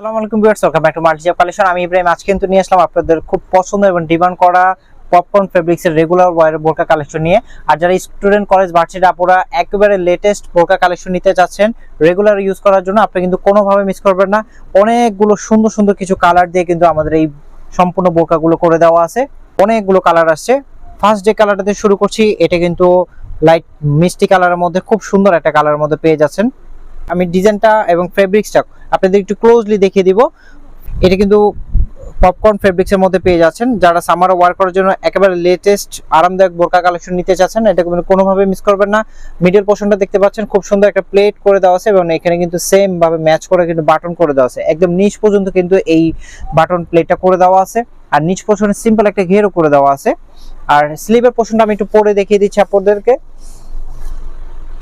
আসসালামু আলাইকুম welcome back to মাল্টিজাপ কালেকশন আমি ইব্রাহিম, আজকে কিন্তু নিয়ে আসলাম আপনাদের খুব পছন্দ এবং ডিমান্ড করা পপকর্ন ফেব্রিক্স এর রেগুলার বোরকা কালেকশন নিয়ে। আর যারা স্টুডেন্ট কলেজ ভার্সিটি আপুরা একেবারে লেটেস্ট বোরকা কালেকশন নিতে চাচ্ছেন রেগুলার ইউজ করার জন্য আপনি কিন্তু কোনোভাবে মিস করবেন না। অনেকগুলো সুন্দর সুন্দর কিছু কালার দিয়ে কিন্তু আমাদের এই সম্পূর্ণ বোরকাগুলো করে দেওয়া আছে। অনেকগুলো কালার আসছে। ফার্স্ট যে কালারটা দিয়ে শুরু করছি, এটা কিন্তু লাইট মিষ্টি কালারের মধ্যে, খুব সুন্দর একটা কালারের মধ্যে পেয়ে যাচ্ছেন। আমি ডিজাইনটা এবং ফেব্রিক্সটা আপনাদের একটু ক্লোজলি দেখিয়ে দিব। এটা কিন্তু পপকর্ন ফেব্রিক্স এর মধ্যে পেয়ে যাচ্ছেন। যারা সামার ওয়ার করার জন্য একেবারে লেটেস্ট আরামদায়ক বোরকা কালেকশন নিতে চাচ্ছেন, এটা কিন্তু কোনোভাবে মিস করবেন না। মিডল পোর্শনটা দেখতে পাচ্ছেন, খুব সুন্দর একটা প্লেট করে দেওয়া আছে এবং এখানে কিন্তু সেম ভাবে ম্যাচ করে কিন্তু বাটন করে দেওয়া আছে। একদম নিচ পর্যন্ত কিন্তু এই বাটন প্লেটটা করে দেওয়া আছে। আর নিচ পোর্শনে সিম্পল একটা ঘেরও করে দেওয়া আছে। আর স্লিভের পোর্শনটা আমি একটু পরে দেখিয়ে দিচ্ছি আপনাদেরকে।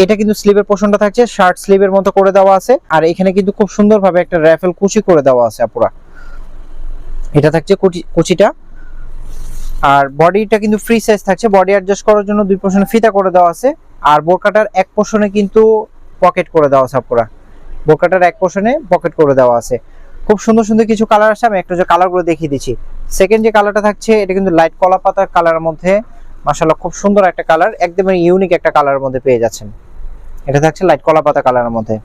এটা কিন্তু স্লিভের পোর্শনটা থাকছে, শার্ট স্লিভের মতো করে দেওয়া আছে, আর এখানে কিন্তু খুব সুন্দরভাবে একটা র্যাফেল কুচি করে দেওয়া আছে আপুরা। এটা থাকছে কুচি, কুচিটা। আর বডিটা কিন্তু ফ্রি সাইজ থাকছে বডি অ্যাডজাস্ট করার জন্য দুই পোর্শনে ফিতা করে দেওয়া আছে, আর বোরকাটার এক পোর্শনে কিন্তু পকেট করে দেওয়া আছে আপুরা। বোরকাটার এক পোর্শনে পকেট করে দেওয়া আছে। খুব সুন্দর সুন্দর কিছু কালার আছে আমি একটা যে কালারগুলো দেখিয়ে দিচ্ছি। সেকেন্ড যে কালারটা থাকছে, এটা কিন্তু লাইট কলা পাতার কালারের মধ্যে, মাশাআল্লাহ, খুব সুন্দর একটা কালার একদম ইউনিক একটা কালারের মধ্যে পেয়ে যাচ্ছেন। এটা থাকছে লাইট কলা পাতা কালারের মধ্যে।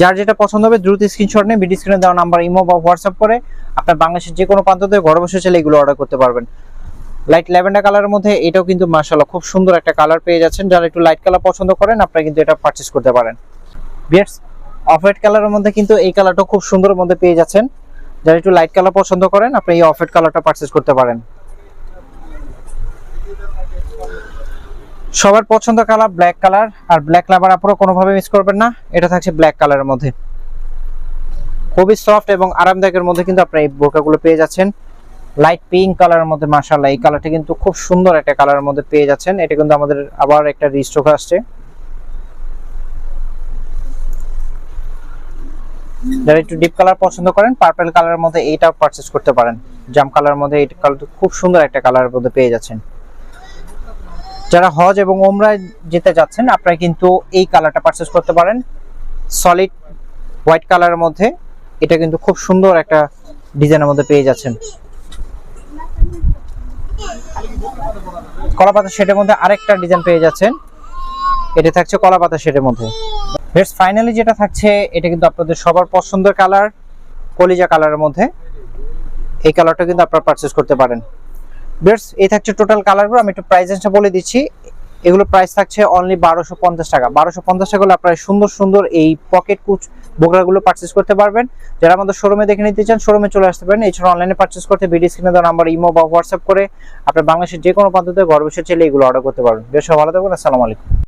যার যেটা পছন্দ হবে দ্রুত স্ক্রিনশট নিয়ে ভিডিও স্ক্রিনে দেওয়া নাম্বার ইমো বা হোয়াটসঅ্যাপ করে আপনার বাংলাদেশের যে কোনো প্রান্ত থেকে ঘরে বসে চলে এগুলো অর্ডার করতে পারবেন। লাইট ল্যাভেন্ডার কালারের মধ্যে এটাও কিন্তু মাশাআল্লাহ খুব সুন্দর একটা কালার পেয়ে যাচ্ছেন। যারা একটু লাইট কালার পছন্দ করেন, আপনারা কিন্তু এটা পারচেস করতে পারেন। বিয়ার্স অফ হোয়াইট কালারের মধ্যে কিন্তু এই কালারটা খুব সুন্দর মধ্যে পেয়ে যাচ্ছেন। যারা একটু লাইট কালার পছন্দ করেন, আপনি এই অফ হোয়াইট কালারটা পারচেস করতে পারেন। সবার পছন্দ কালার ব্ল্যাক কালার আর ব্ল্যাক লাভার আপনারা কোনোভাবে মিস করবেন না। এটা থাকছে ব্ল্যাক কালারের মধ্যে। খুবই সফট এবং আরামদায়কের মধ্যে কিন্তু আপনারা এই বোরকাগুলো পেয়ে যাচ্ছেন। লাইট পিঙ্ক কালারের মধ্যে, মাশাআল্লাহ, এই কালারটা কিন্তু খুব সুন্দর একটা কালারের মধ্যে পেয়ে যাচ্ছেন। এটা কিন্তু আমাদের আবার একটা রিস্টক আসছে। যারা একটু ডিপ কালার পছন্দ করেন পার্পল কালারের মধ্যে এইটাও পারচেজ করতে পারেন। জাম কালারের মধ্যে এই কালার খুব সুন্দর একটা কালারের মধ্যে পেয়ে যাচ্ছেন। যারা হজ এবং ওমরায় যেতে যাচ্ছেন, আপনারা কিন্তু এই কালারটা পারচেস করতে পারেন। সলিড হোয়াইট কালারের মধ্যে। এটা কিন্তু খুব সুন্দর একটা ডিজাইনের মধ্যে পেয়ে যাচ্ছেন। কলাপাতা শেডের মধ্যে আরেকটা ডিজাইন পেয়ে যাচ্ছেন। এটা থাকছে কলাপাতা শেডের মধ্যে। বেশ ফাইনালি যেটা থাকছে, এটা কিন্তু আপনাদের সবার পছন্দের কালার কলিজা কালারের মধ্যে। এই কালারটা কিন্তু আপনারা পারচেস করতে পারেন। বেশ এই থাকছে টোটাল কালারগুলো আমি একটু প্রাইসটা বলে দিচ্ছি। এগুলো প্রাইস থাকছে অনলি বারোশো পঞ্চাশ টাকা। বারোশো পঞ্চাশ টাকা হলে আপনারা সুন্দর সুন্দর এই পকেট কুচ বোকরাগুলো পার্চেস করতে পারবেন। যারা আমাদের শোরুমে দেখে নিতে চান শোরুমে চলে আসতে পারেন। এছাড়া অনলাইনে পার্চেস করতে ভিডিও স্ক্রিনে দেওয়া নাম্বার ইমো বা হোয়াটসঅ্যাপ করে আপনার বাংলাদেশের যে কোনো পদ্ধতিতে ঘর বসে এগুলো অর্ডার করতে পারবেন। বেশ ভালো থাকবেন আসসালামু আলাইকুম।